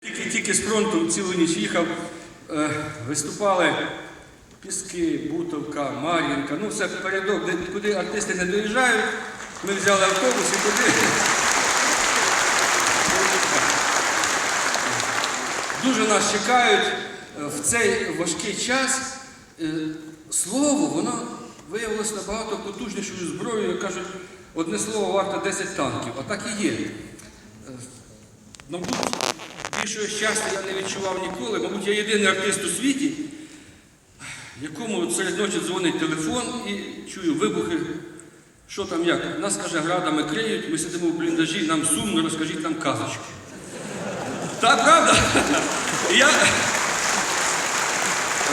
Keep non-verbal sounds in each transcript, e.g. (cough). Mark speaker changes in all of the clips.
Speaker 1: Тільки, тільки з фронту цілу ніч їхав, е, виступали Піски, Бутовка, Мар'їнка, ну все передок, де, куди артисти не доїжджають. Ми взяли автобус і туди. Дуже нас чекають Е, в цей важкий час. е, Слово, воно виявилося набагато потужнішою зброєю. Кажуть, одне слово варто 10 танків, а так і є. Е, більшого щастя я не відчував ніколи. Мабуть, я єдиний артист у світі, якому серед ночі дзвонить телефон і чую вибухи. Що там як? Нас, каже, градами криють, ми сидимо в бліндажі, нам сумно, розкажіть нам казочку. Так, правда? Я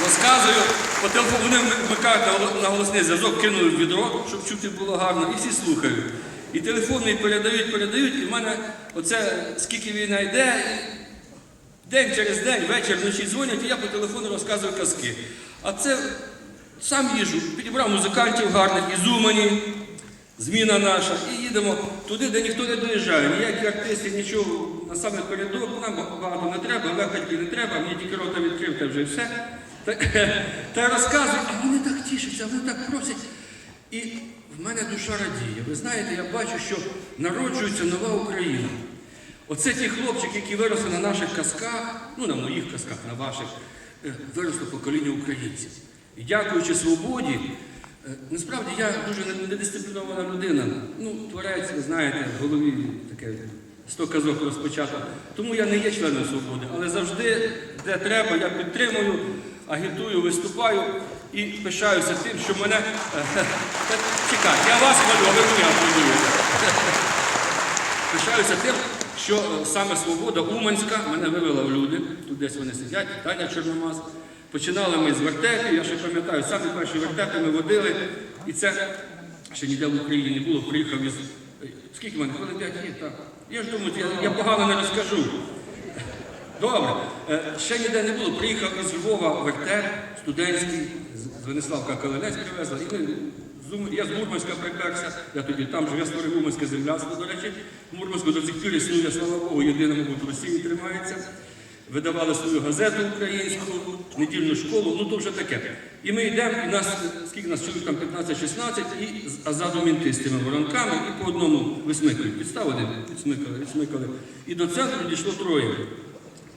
Speaker 1: розказую, по телефону вони вмикають на голосний зв'язок, кинули в відро, щоб чути було гарно, і всі слухають. І телефони передають, передають, і в мене оце скільки війна йде, день через день, вечір, вночі дзвонять, і я по телефону розказую казки. А це сам їжу, підібрав музикантів гарних із Умані, зміна наша, і їдемо туди, де ніхто не доїжджає. Ніякі артисти, нічого на саме передок, нам багато не треба, легкотки не треба, мені тільки рота відкрив, та вже все. Та, (laughs) та розказую, а вони так тішаться, вони так просять. І в мене душа радіє. Ви знаєте, я бачу, що народжується нова Україна. Оце ті хлопчики, які виросли на наших казках, ну на моїх казках, на ваших, е, виросло покоління українців. І дякуючи свободі, е, насправді я дуже не- недисциплінована людина. Ну, творець, ви знаєте, в голові таке 100 казок розпочато. Тому я не є членом свободи, але завжди, де треба, я підтримую, агітую, виступаю і пишаюся тим, що мене. е, Та Чекай, я вас хвалю, а ви мене аплодуєте. Пишаюся тим, що е, саме свобода Уманська мене вивела в люди. Тут десь вони сидять, Таня Чорномаз. Починали ми з вертепів, я ще пам'ятаю, самі перші вертепи ми водили, і це ще ніде в Україні не було. Приїхав із. е, Скільки в мене? Хвилин 5 є, так. Я ж думаю, я, я погано не розкажу. Добре. Е, Ще ніде не було. Приїхав із Львова вертеп студентський, з- Венеславка Калинець привезла. І ми я з Мурманська приперся, я тоді там жив, я створив Мурманське земляцтво, до речі. Мурманську до цих пір існує, слава Богу, єдине, мабуть, в Росії тримається. Видавали свою газету українську, недільну школу, ну то вже таке. І ми йдемо, і нас, скільки нас чоловік там 15-16, і ззаду мінти з тими воронками, і по одному висмикують. Підстав один, відсмикали, відсмикали. І до центру дійшло троє.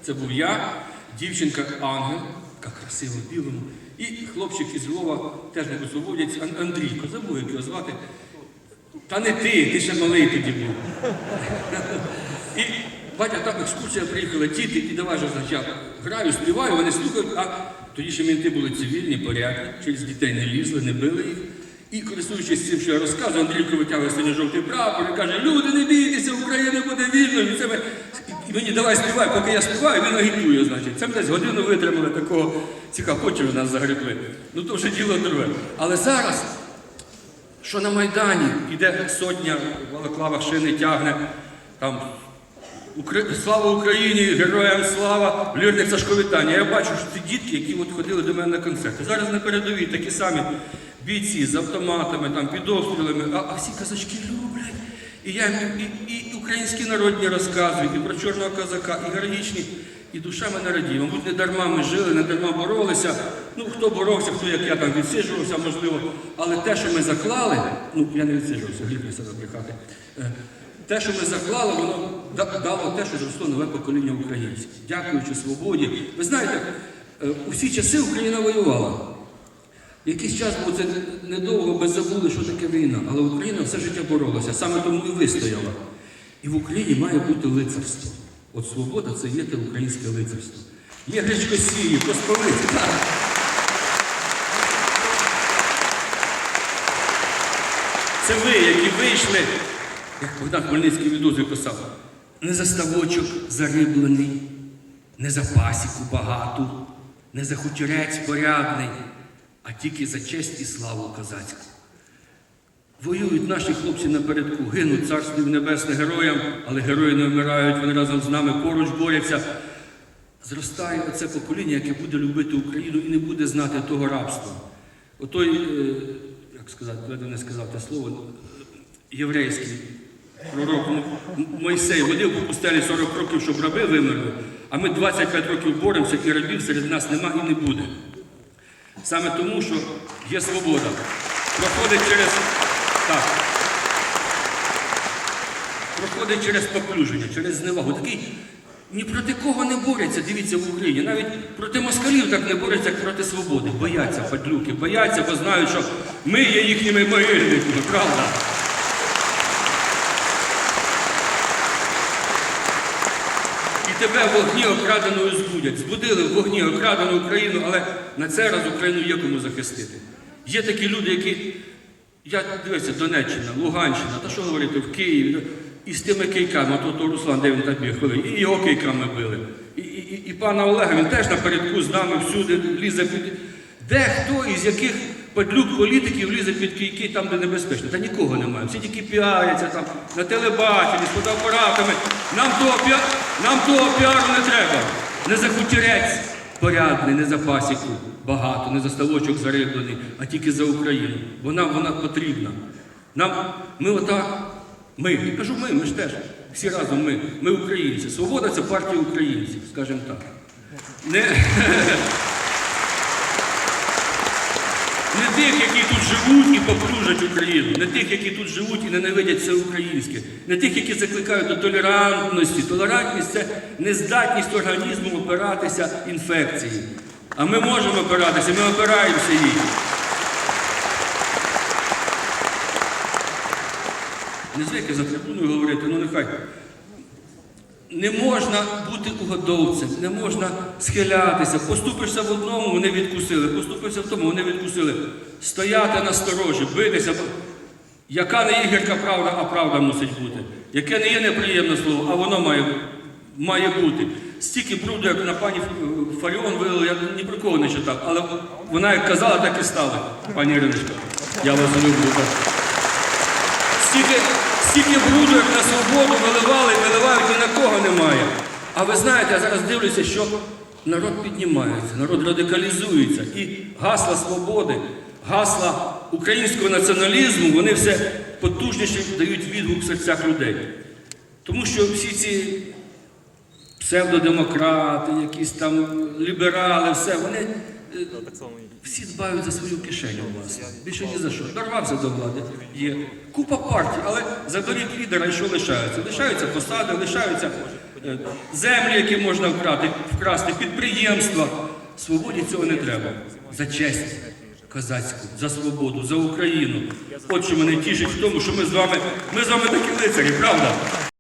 Speaker 1: Це був я, дівчинка Ангел, яка красива в білому, і хлопчик із Львова, теж не Ан- Андрійко, забув, як його звати. Та не ти, ти ще малий тоді був. І батя там екскурсія приїхала, діти, і давай же значить, я граю, співаю, вони слухають, а тоді ще мінти були цивільні, порядні, через дітей не лізли, не били їх. І користуючись цим, що я розказую, Андрійко витягує синьо-жовтий прапор і каже, люди, не бійтеся, Україна буде вільною. І це ми... Мені давай співай, поки я співаю, він агітує, значить. Це ми десь годину витримали такого цікаво, потім нас загребли. Ну то вже діло друге. Але зараз що на Майдані йде сотня в шини тягне, там «Укра- Слава Україні, героям слава, лірних Сашковітання. Я бачу, що ці дітки, які от ходили до мене на концерти. Зараз на передовій такі самі бійці з автоматами, там, під обстрілами, а, а всі казачки люблять. І я і, і українські народні розказують, і про чорного козака, і героїчні. І душа мене радіє. Мабуть, не дарма ми жили, не дарма боролися. Ну, хто боровся, хто як я там відсиджувався, можливо. Але те, що ми заклали, ну я не відсиджувався, себе брехати. Е, Те, що ми заклали, воно дало те, що зросло нове покоління українців. Дякуючи свободі. Ви знаєте, е, у всі часи Україна воювала. Якийсь час був це недовго, без забули, що таке війна. Але Україна все життя боролася, саме тому і вистояла. І в Україні має бути лицарство. От свобода це є те українське лицарство. Є гречкосії, посполиті. Так. Це ви, які вийшли, як Богдан Хмельницький відози писав, не за ставочок зариблений, не за пасіку багату, не за хутірець порядний, а тільки за честь і славу козацьку. Воюють наші хлопці напередку, гинуть царстві небесне героям, але герої не вмирають, вони разом з нами поруч борються. Зростає оце покоління, яке буде любити Україну і не буде знати того рабства. Отой, е, як сказати, ледве не сказав те слово, єврейський пророк Мойсей водив по пустелі 40 років, щоб раби вимерли, А ми 25 років боремося, і рабів серед нас нема і не буде. Саме тому, що є свобода. Проходить через. Так. Проходить через поплюження, через зневагу. Такий ні проти кого не бореться, дивіться в Україні. Навіть проти москалів так не борються, як проти свободи. Бояться падлюки, бояться, бо знають, що ми є їхніми могильниками, правда? І тебе в вогні окраденою збудять. Збудили в вогні окрадену Україну, але на цей раз Україну є кому захистити. Є такі люди, які. Я дивився, Донеччина, Луганщина, та що говорити, в Києві. І з тими кийками, то, то Руслан, де він так біг, і його кийками били. І, і, і, пана Олега, він теж напередку з нами всюди лізе під. Де хто із яких падлюк політиків лізе під кийки там, де небезпечно? Та нікого немає. Всі тільки піаряться там на телебаченні, з фотоапаратами. Нам того, піа... Нам того піару не треба. Не за хутірець порядний, не за пасіку багато, не за ставочок зариблений, а тільки за Україну. Бо нам вона потрібна. Нам, ми отак, ми, я кажу ми, ми ж теж, всі разом ми, ми українці. Свобода це партія українців, скажімо так. Не, (laughs) не тих, які тут живуть і поплюжать Україну, не тих, які тут живуть і ненавидять все українське, не тих, які закликають до толерантності. Толерантність це нездатність організму опиратися інфекції. А ми можемо опиратися, ми опираємося їй. Не звики за трибуною говорити, ну нехай. Не можна бути угодовцем, не можна схилятися. Поступишся в одному, вони відкусили, поступишся в тому, вони відкусили. Стояти на сторожі, битися. Яка не є гірка правда, а правда мусить бути. Яке не є неприємне слово, а воно має, має бути. Стільки бруду, як на пані Фаріон вилили, я ні про кого не читав. Але вона як казала, так і стала. Пані Іриночка, я вас люблю. Стільки, стільки бруду, як на свободу виливали, виливають, ні на кого немає. А ви знаєте, я зараз дивлюся, що народ піднімається, народ радикалізується. І гасла свободи, гасла українського націоналізму, вони все потужніше дають відгук в серцях людей. Тому що всі ці псевдодемократи, якісь там ліберали, все, вони е, всі дбають за свою кишеню, власне. Більше ні за що. Дорвався до влади. Є купа партій, але заберіть лідера і що лишається? Лишаються посади, лишаються е, землі, які можна вкрати, вкрасти, підприємства. Свободі цього не треба. За честь козацьку, за свободу, за Україну. От що мене тішить в тому, що ми з вами, ми з вами такі лицарі, правда?